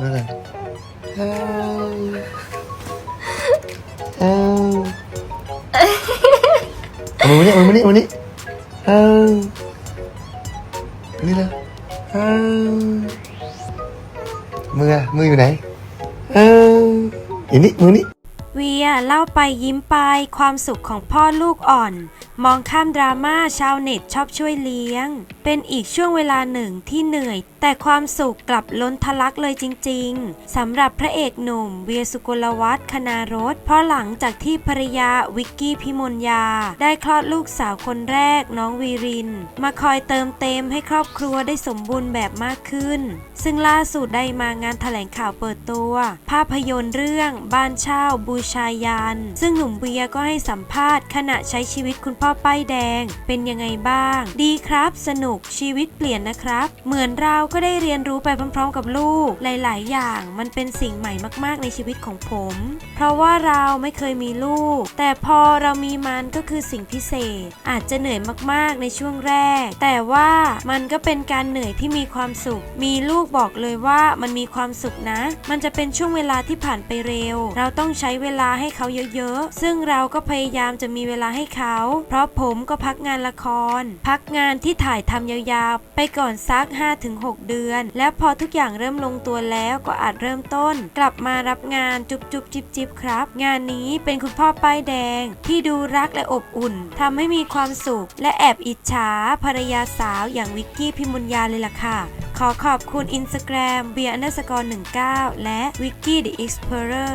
มือกันเอ้าเอ้าเอามือมานี่เอามือมานี่เอามือมานี่เอ้าอันนี่นะเอ้ามืออะมืออยู่ไหนเอ้าอันนี้มือนี่ เวียเล่าไปยิ้มไปความสุขของพ่อลูกอ่อน มองข้ามดราม่าชาวเน็ตชอบช่วยเลี้ยง เป็นอีกช่วงเวลาหนึ่งที่เหนื่อย แต่ความสุขกลับล้นทะลักเลยจริง ๆสำหรับพระเอกหนุ่ม เวียสุกลวัฒน์คณารสเพราะหลังจากที่ภรรยาวิกกี้พิมลยา ได้คลอดลูกสาวคนแรกน้องวีริน มาคอยเติมเต็มให้ครอบครัวได้สมบูรณ์แบบมากขึ้น ซึ่งล่าสุดได้มางานแถลงข่าวเปิดตัว ภาพยนตร์เรื่องบ้านเช่าบูชายัน ซึ่งหนุ่มเวียก็ให้สัมภาษณ์ ขณะใช้ชีวิตคุณพ่อป้ายแดง เป็นยังไงบ้าง ดีครับสนุกชีวิตเปลี่ยนนะครับ เหมือนเราก็ได้เรียนรู้ไปพร้อมๆ กับลูกหลาย ๆ อย่างมันเป็นสิ่งใหม่มากๆในชีวิตของผม เพราะว่าเราไม่เคยมีลูก แต่พอเรามีมันก็คือสิ่งพิเศษ อาจจะเหนื่อยมากๆในช่วงแรก แต่ว่ามันก็เป็นการเหนื่อยที่มีความสุข มีลูกบอกเลยว่ามันมีความสุขนะ มันจะเป็นช่วงเวลาที่ผ่านไปเร็ว เราต้องใช้เวลาให้เขาเยอะๆ ซึ่งเราก็พยายามจะมีเวลาให้เขา เพราะผมก็พักงานละคร พักงานที่ถ่ายทำยาวๆ ไปก่อนสัก 5-6 เดือน และพอทุกอย่างเริ่มลงตัวแล้วก็อาจเริ่มต้น กลับมารับงานจุบจุบจิบจิบครับ งานนี้เป็นคุณพ่อป้ายแดง ที่ดูรักและอบอุ่นทำให้มีความสุข และแอบอิจฉาภรรยาสาวอย่างวิกกี้พิมุญญาเลยล่ะค่ะขอขอบคุณ Instagram เบียอันเดอร์สกอร์19 และ Wiki the Explorer